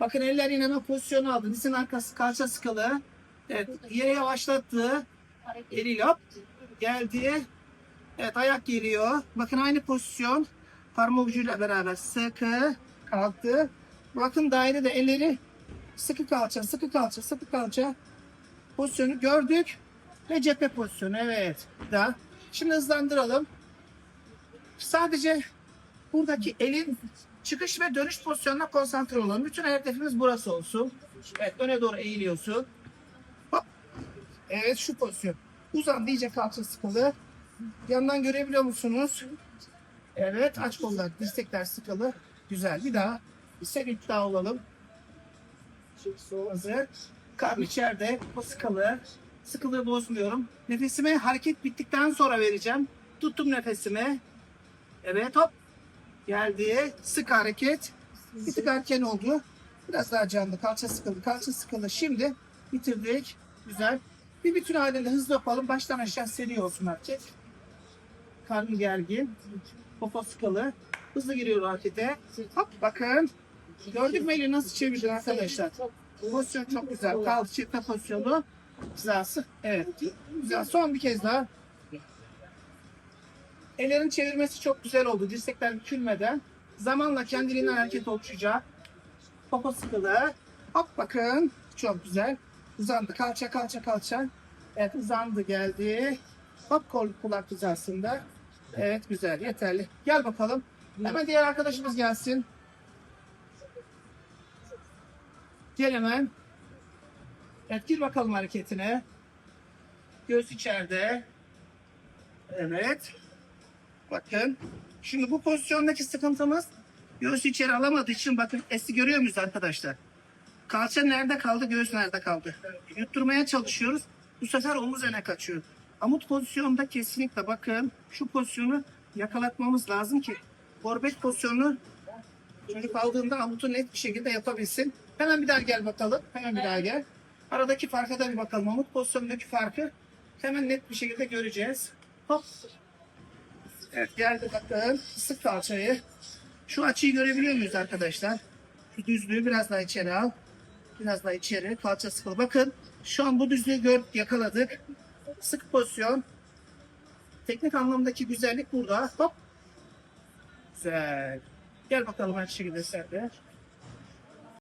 Bakın eller ineme pozisyonu aldı. Dizin arkası kalça sıkılı. Evet. Yere yavaşlattı. Eliyle hop geldi. Evet ayak geliyor. Bakın aynı pozisyon. Parmak ucuyla beraber sıkı kalktı. Bakın dairede elleri sıkı kalça, sıkı kalça, sıkı kalça pozisyonu gördük. Ve cephe pozisyonu evet. Da. Şimdi hızlandıralım. Sadece buradaki elin çıkış ve dönüş pozisyonuna konsantre olalım. Bütün hedefimiz burası olsun. Evet öne doğru eğiliyorsun. Hop. Evet şu pozisyon. Uzan iyice kalça sıkılı. Yandan görebiliyor musunuz? Evet aç kollar, dirsekler sıkılı. Güzel. Bir daha. Bir serit daha olalım. Hazır. Karn içeride. O sıkılı. Sıkılığı bozmuyorum. Nefesimi hareket bittikten sonra vereceğim. Tuttum nefesimi. Evet hop. Geldi. Sık hareket. Bir tık erken oldu. Biraz daha canlı. Kalça sıkılı. Kalça sıkılı. Şimdi bitirdik. Güzel. Bir bütün halinde hızlı yapalım. Baştan aşağı seri olsun hareket. Karnı gergin. Popo sıkılı. Hızlı giriyor harekete. Hop bakın. Gördük mü eli nasıl çevirdin arkadaşlar? Pozisyon çok güzel. Kaldı çiftme pozisyonu. Hizası. Evet. Güzel. Son bir kez daha. Ellerin çevirmesi çok güzel oldu. Dirsekler bükülmeden. Zamanla kendiliğinden hareket oluşacak. Popo sıkılı. Hop bakın. Çok güzel. Uzandı. Kalça kalça kalça. Evet uzandı geldi. Hop kol kulak hizasında. Evet güzel yeterli. Gel bakalım. Hemen diğer arkadaşımız gelsin. Gel hemen. Evet gir bakalım hareketine. Göğüs içeride. Evet. Bakın. Şimdi bu pozisyondaki sıkıntımız göğüs içeri alamadığı için bakın esi görüyor muyuz arkadaşlar? Kalça nerede kaldı, göğüs nerede kaldı? Yutturmaya çalışıyoruz. Bu sefer omuz öne kaçıyor. Amut pozisyonda kesinlikle bakın şu pozisyonu yakalatmamız lazım ki forbet pozisyonu çocuk aldığında amutu net bir şekilde yapabilsin. Hemen bir daha gel bakalım. Hemen bir daha gel. Aradaki farka da bir bakalım. Amut pozisyonundaki farkı hemen net bir şekilde göreceğiz. Hop. Evet geldi bakın. Sık kalçayı. Şu açıyı görebiliyor muyuz arkadaşlar? Şu düzlüğü biraz daha içeri al. Biraz daha içeri. Kalça sıkılı. Bakın şu an bu düzlüğü gör, yakaladık. Sık pozisyon. Teknik anlamdaki güzellik burada. Hop. Güzel. Gel bakalım her şekilde sen.